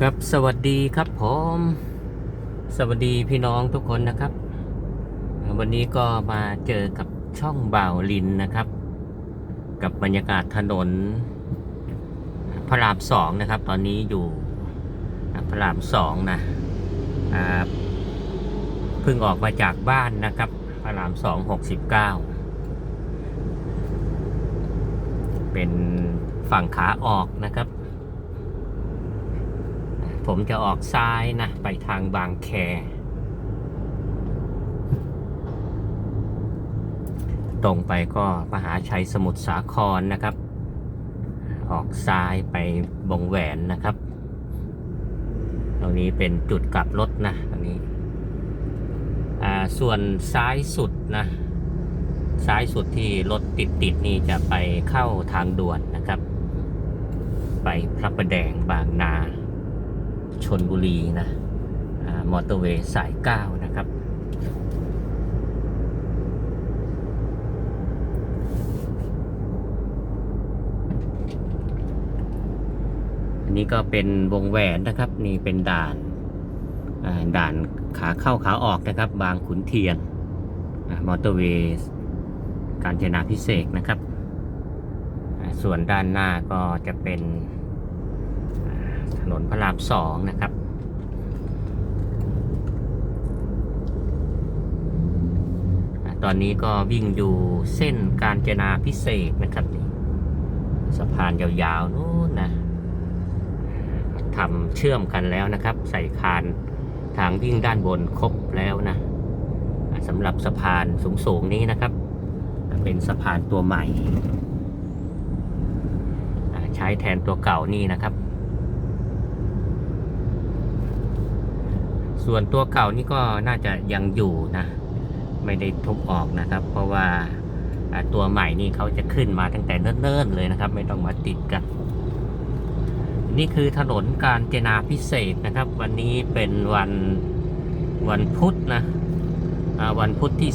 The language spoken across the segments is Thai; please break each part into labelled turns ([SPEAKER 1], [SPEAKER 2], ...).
[SPEAKER 1] ครับสวัสดีครับผมสวัสดีพี่น้องทุกคนนะครับ วันนี้ก็มาเจอกับช่องบ่าวลินนะครับ กับบรรยากาศถนน พระรามสองนะครับ ตอนนี้อยู่พระรามสองนะเพิ่งออกมาจากบ้านนะครับ พระรามสองหกสิบเก้าเป็นฝั่งขาออกนะครับ ผมจะออกซ้ายนะ ไปทางบางแค ตรงไปก็มหาชัยสมุทรสาครนะครับ ออกซ้ายไปบงแหวนนะครับ ตรงนี้เป็นจุดกลับรถนะตรงนี้ ส่วนซ้ายสุดนะ ซ้ายสุดที่รถติดติดๆนี่จะไปเข้าทางด่วนนะครับ ไปพระประแดงบางนา ชนบุรีนะมอเตอร์เวย์สาย 9 นะครับ อันนี้ก็เป็นวงแหวนนะครับ นี่เป็นด่านาด่านขาเข้าขาออกนะครับ บางขุนเทียนมอเตอร์เวย์การจนาพิเศษกนะครับ ส่วนด้านหน้าก็จะเป็น นนพระรามสองนะครับ ตอนนี้ก็วิ่งอยู่เส้นการจนาพิเศษนะครับนี่สะพานยาวๆนู้นนะทำเชื่อมกันแล้วนะครับ ใส่คานทางวิ่งด้านบนครบแล้วนะสำหรับสะพานสูงๆนี้นะครับ เป็นสะพานตัวใหม่ ใช้แทนตัวเก่านี่นะครับ ส่วนตัวเก่านี่ก็น่าจะยังอยู่นะ ไม่ได้ทุบออกนะครับ เพราะว่าตัวใหม่นี่เขาจะขึ้นมาตั้งแต่เนิ่นๆเลยนะครับ ไม่ต้องมาติดกัน นี่คือถนนการเจนาพิเศษนะครับ วันนี้เป็นวันวันพุธนะวันพุธที่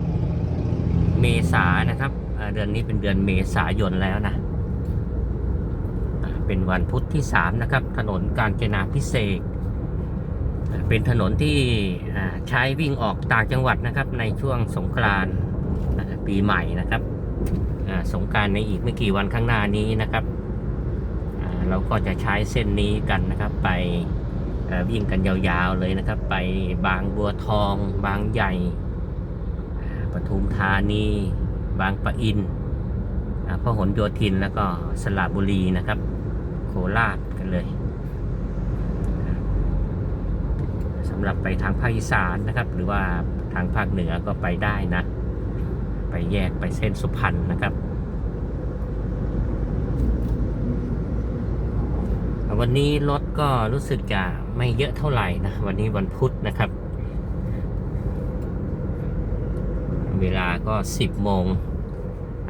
[SPEAKER 1] 3 เมษายนนะครับเดือนนี้เป็นเดือนเมษายนแล้วนะ เป็นวันพุธที่ 3 นะครับ ถนนการเจนาพิเศษ เป็นถนนที่ใช้วิ่งออกต่างจังหวัดนะครับ ในช่วงสงกรานต์ปีใหม่นะครับสงกรารในอีกไม่กี่วันข้างหน้านี้นะครับเราก็จะใช้เส้นนี้กันนะครับ ไปวิ่งกันยาวๆเลยนะครับ ไปบางบัวทอง บางใหญ่ปทุมธานี บางปะอินพหลโยธินแล้วก็สระบุรีนะครับ โคราชกันเลย สำหรับไปทางภาคอีสานนะครับ หรือว่าทางภาคเหนือก็ไปได้นะ ไปแยกไปเส้นสุพรรณนะครับวันนี้รถก็รู้สึกจะไม่เยอะเท่าไหร่นะ วันนี้วันพุธนะครับ เวลาก็ 10โมง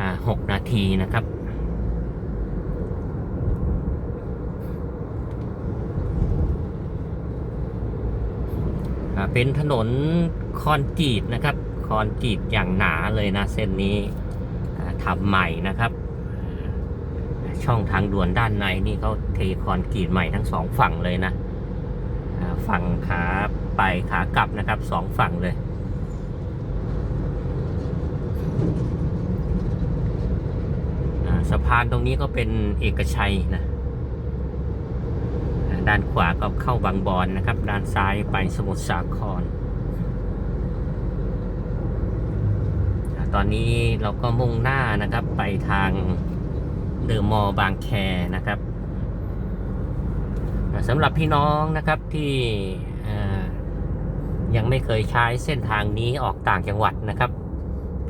[SPEAKER 1] อ่า6นาทีนะครับ อ่า เป็นถนนคอนกรีตนะครับคอนกรีตอย่างหนาเลยนะ เส้นนี้อ่าทำใหม่นะครับ ช่องทางด่วนด้านในนี่เขาเทคอนกรีตใหม่ทั้งสองฝั่งเลยนะฝั่งขาไปขากลับนะครับสองฝั่งเลยสะพานตรงนี้ก็เป็นเอกชัยนะ ด้านขวาก็เข้าบางบอนนะครับ ด้านซ้ายไปสมุทรสาคร ตอนนี้เราก็มุ่งหน้านะครับไปทางเดอะมอลล์บางแคนะครับสำหรับพี่น้องนะครับที่ยังไม่เคยใช้เส้นทางนี้ออกต่างจังหวัดนะครับ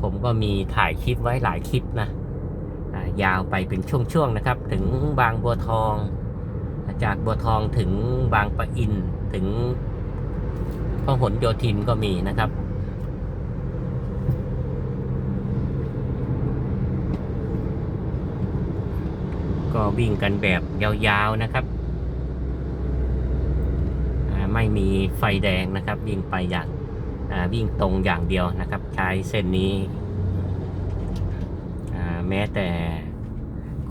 [SPEAKER 1] ผมก็มีถ่ายคลิปไว้หลายคลิปนะยาวไปเป็นช่วงๆนะครับ ถึงบางบัวทอง จากบัวทองถึงบางปะอินถึงพหลโยธินก็มีนะครับ ก็วิ่งกันแบบยาวๆนะครับ ไม่มีไฟแดงนะครับ วิ่งไปอย่างวิ่งตรงอย่างเดียวนะครับ ใช้เส้นนี้ แม้แต่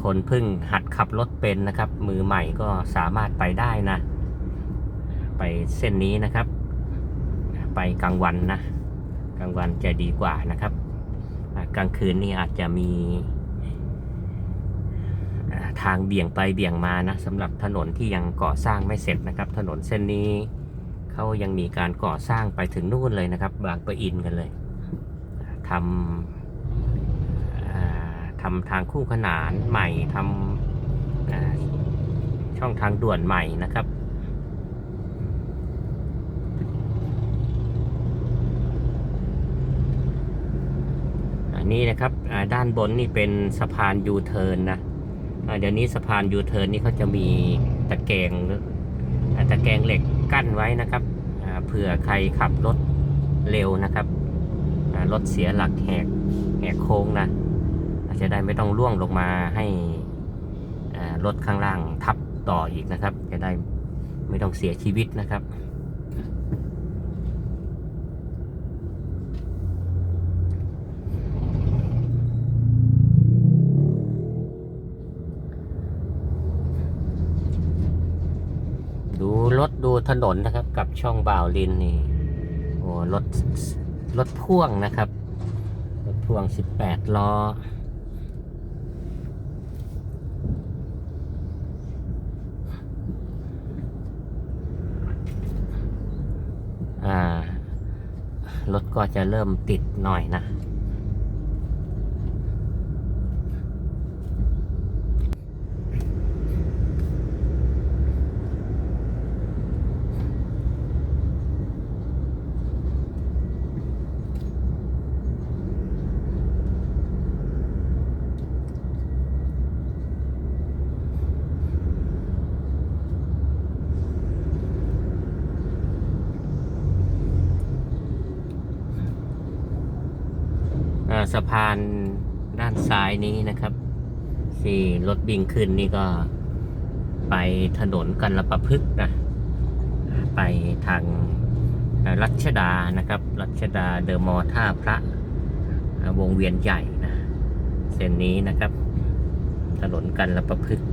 [SPEAKER 1] คนเพิ่งหัด ขับรถเป็นนะครับ มือใหม่ก็สามารถไปได้นะ ไปเส้นนี้นะครับ ไปกลางวันนะ กลางวันจะดีกว่านะครับ กลางคืนนี่อาจจะมีทางเบี่ยงไปเบี่ยงมานะสำหรับถนนที่ยังก่อสร้างไม่เสร็จนะครับ ถนนเส้นนี้เขายังมีการก่อสร้างไปถึงนู่นเลยนะครับ บางปะอินกันเลยทำทำทางคู่ขนานใหม่ทำ ช่องทางด่วนใหม่นะครับอันนี้นะครับด้านบนนี่เป็นสะพานยูเทิร์นนะเดี๋ยวนี้สะพานยูเทิร์นนี่เขาจะมีตะแกรงตะแกรงเหล็กกั้นไว้นะครับเผื่อใครขับรถเร็วนะครับรถเสียหลักแหกแหกโค้งนะอาจจะได้ไม่ต้องล่วงลงมาให้ รถข้างล่างทับต่ออีกนะครับ จะได้ไม่ต้องเสียชีวิตนะครับดูรถดูถนนนะครับ กับช่องบ่าวลินนี่โอ้รถรถพ่วงนะครับ รถพ่วง 18 ล้อา รถก็จะเริ่มติดหน่อยนะ สะพานด้านซ้ายนี้นะครับที่รถบิ่งขึ้นนี่ก็ไปถนนกันละประพฤกนะ ไปทางรัชดานะครับ รัชดาเดอะมอท่าพระวงเวียนใหญ่นะ เส้นนี้นะครับ ถนนกันละประพฤกษ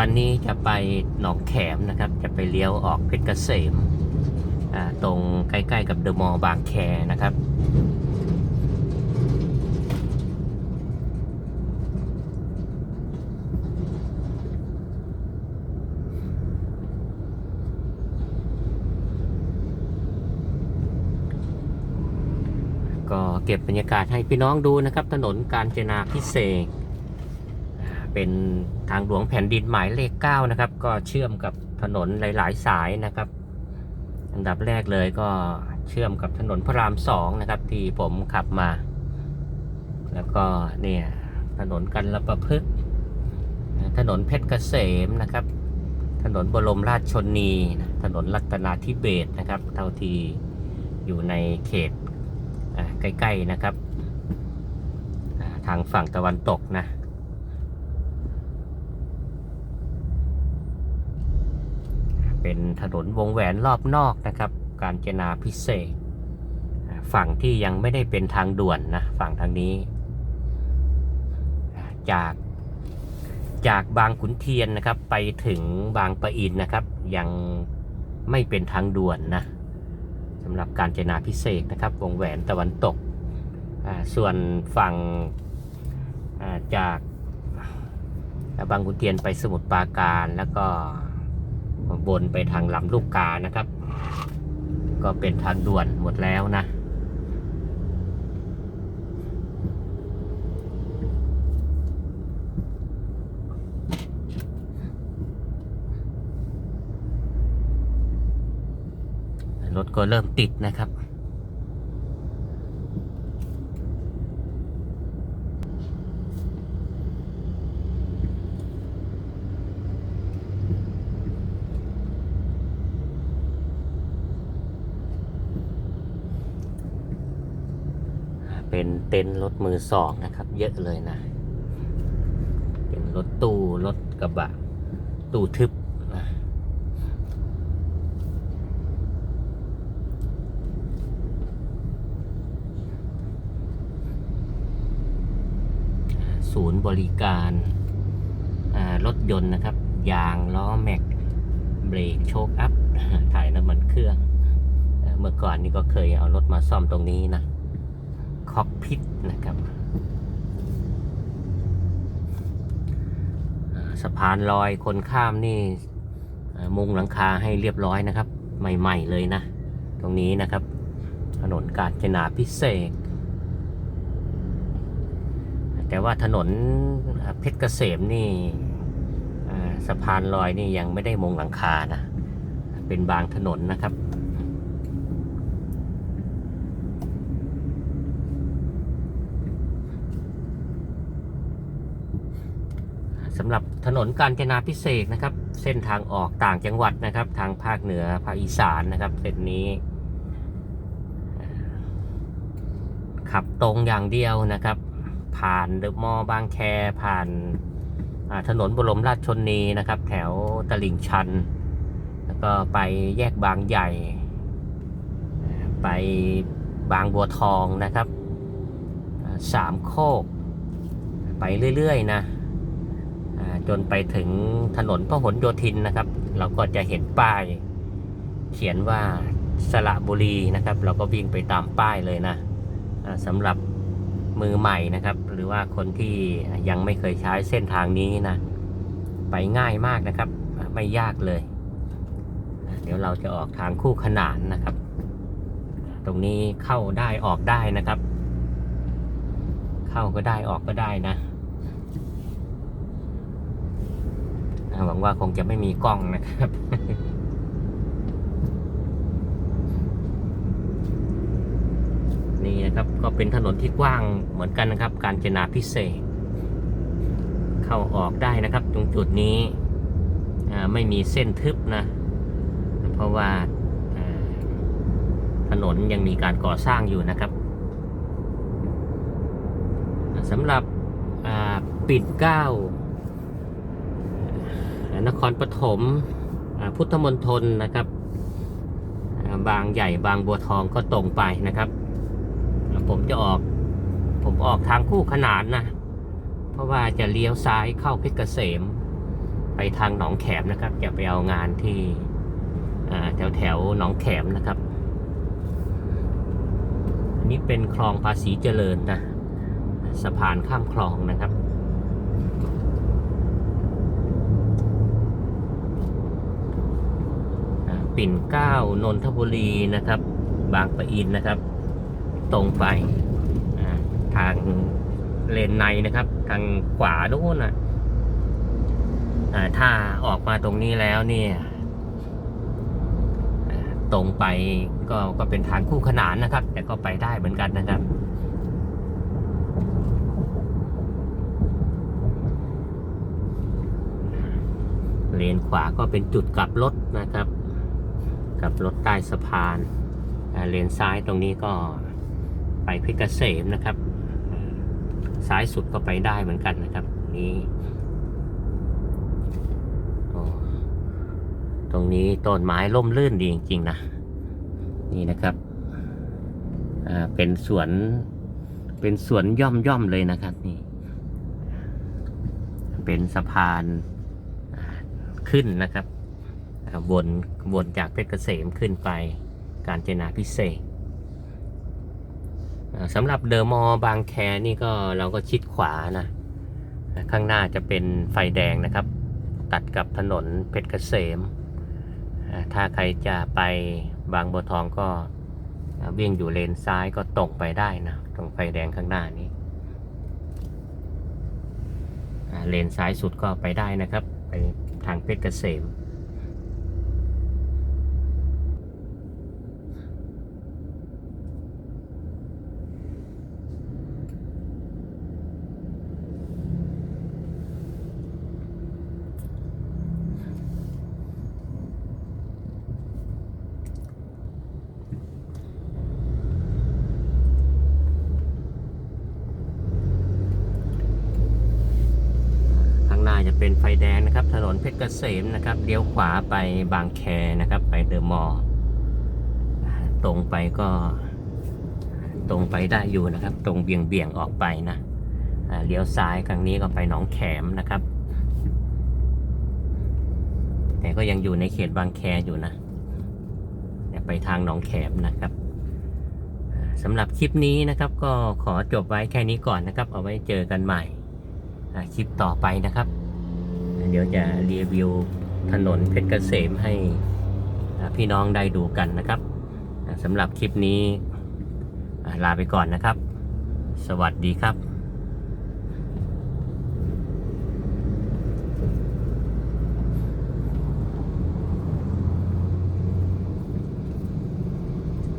[SPEAKER 1] วันนี้จะไปหนองแขมนะครับ จะไปเลี้ยวออกเพชรเกษมตรงใกล้ๆกับเดอะมอลล์บางแคนะครับ ก็เก็บบรรยากาศให้พี่น้องดูนะครับ ถนนกาญจนาพิเศษ เป็นทางหลวงแผ่นดินหมายเลข9นะครับ ก็เชื่อมกับถนนหลาย ๆ สายนะครับ อันดับแรกเลยก็เชื่อมกับถนนพระรามสองนะครับ ที่ผมขับมา แล้วก็เนี่ยถนนกันละประพฤกษ์ถนนเพชรเกษมนะครับ ถนนบรมราชชนนี ถนนรัตนาธิเบศนะครับ เท่าที่อยู่ในเขตใกล้ ๆ นะครับ ทางฝั่งตะวันตกนะ เป็นถนนวงแหวนรอบนอกนะครับ การเจนาพิเศษ ฝั่งที่ยังไม่ได้เป็นทางด่วนนะฝั่งทางนี้ จากจากบางขุนเทียนนะครับ ไปถึงบางปะอินนะครับ ยังไม่เป็นทางด่วนนะสำหรับการเจนาพิเศษนะครับ วงแหวนตะวันตก ส่วนฝั่งจากบางขุนเทียนไปสมุทรปราการแล้วก็ บนไปทางลำลูกกานะครับ ก็เป็นทางด่วนหมดแล้วนะ รถก็เริ่มติดนะครับ เต็นท์รถมือสองนะครับ เยอะเลยนะ เป็นรถตู้รถกระบะ ตู้ทึบนะศูนย์บริการรถยนต์นะครับ ยางล้อแม็กเบรกโชคอัพ ถ่ายน้ำมันเครื่อง เมื่อก่อนนี้ก็เคยเอารถมาซ่อมตรงนี้นะ คอกพิทนะครับสะพานลอยคนข้ามนี่มุงหลังคาให้เรียบร้อยนะครับ ใหม่ๆเลยนะ ตรงนี้นะครับ ถนนกาญจนาพิเศษกแต่ว่าถนนเพชรเกษมนี่สะพานลอยนี่ยังไม่ได้มุงหลังคานะ เป็นบางถนนนะครับ สำหรับถนนกาญจนาพิเศษนะครับ เส้นทางออกต่างจังหวัดนะครับ ทางภาคเหนือภาคอีสานนะครับเส้นนี้ ขับตรงอย่างเดียวนะครับ ผ่านเดอะมอลล์บางแคผ่านถนนบรมราชชนนีนะครับ แถวตลิ่งชัน แล้วก็ไปแยกบางใหญ่ ไปบางบัวทองนะครับสามโคก ไปเรื่อย ๆ นะ จนไปถึงถนนพหลโยธินนะครับ เราก็จะเห็นป้าย เขียนว่าสระบุรีนะครับ เราก็วิ่งไปตามป้ายเลยนะสำหรับมือใหม่นะครับ หรือว่าคนที่ยังไม่เคยใช้เส้นทางนี้นะ ไปง่ายมากนะครับ ไม่ยากเลย เดี๋ยวเราจะออกทางคู่ขนานนะครับ ตรงนี้เข้าได้ออกได้นะครับ เข้าก็ได้ออกก็ได้นะอ่า หวังว่าคงจะไม่มีกล้องนะครับนี่นะครับก็เป็นถนนที่กว้างเหมือนกันนะครับ การจนาพิเศษ เข้าออกได้นะครับ ตรงจุดนี้ไม่มีเส้นทึบนะ เพราะว่าถนนยังมีการก่อสร้างอยู่นะครับสำหรับปิดเก้า นครปฐมพุทธมณฑลนะครับบางใหญ่บางบัวทองก็ตรงไปนะครับ ผมจะออกผมออกทางคู่ขนานนะ เพราะว่าจะเลี้ยวซ้ายเข้าเพชรเกษม ไปทางหนองแขมนะครับ จะไปเอางานที่แถวแถวๆหนองแขมนะครับอันนี้เป็นคลองภาษีเจริญนะสะพานข้ามคลองนะครับ อ่า ปิ่นเก้านนทบุรีนะครับ บางปะอินนะครับ ตรงไปทางเลนในนะครับ ทางขวาโน้นนะถ้าออกมาตรงนี้แล้วเนี่ยตรงไปก็ก็เป็นทางคู่ขนานนะครับ แต่ก็ไปได้เหมือนกันนะครับ เลนขวาก็เป็นจุดกลับรถนะครับ กับรถใต้สะพานเลนซ้ายตรงนี้ก็ไปเพชรเกษมนะครับอ่าซ้ายสุดก็ไปได้เหมือนกันนะครับนี่ตรงนี้ต้นไม้ร่มรื่นดีจริงๆนะนี่นะครับอ่าเป็นสวนเป็นสวนย่อมย่อมๆเลยนะครับนี่เป็นสะพานขึ้นนะครับ วนวนจากเพชรเกษมขึ้นไปการเจนาพิเศษสำหรับเดอะมอลล์บางแคนี่ก็เราก็ชิดขวานะข้างหน้าจะเป็นไฟแดงนะครับ ตัดกับถนนเพชรเกษม ถ้าใครจะไปบางบัวทองก็วิ่งอยู่เลนซ้ายก็ตรงไปได้นะตรงไฟแดงข้างหน้านี้เลนซ้ายสุดก็ไปได้นะครับ ไปทางเพชรเกษม เป็นไฟแดงนะครับ ถนนเพชรเกษมนะครับเลี้ยวขวาไปบางแคนะครับ ไปเดอะมอลล์ตรงไปก็ตรงไปได้อยู่นะครับ ตรงเบี่ยงเบี่ยงออกไปนะเลี้ยวซ้ายครั้งนี้ก็ไปหนองแขมนะครับ แต่ก็ยังอยู่ในเขตบางแคอยู่นะไปทางหนองแขมนะครับสำหรับคลิปนี้นะครับ ก็ขอจบไว้แค่นี้ก่อนนะครับ เอาไว้เจอกันใหม่คลิปต่อไปนะครับ เดี๋ยวจะรีวิวถนนเพชรเกษมให้พี่น้องได้ดูกันนะครับสำหรับคลิปนี้ลาไปก่อนนะครับ สวัสดีครับ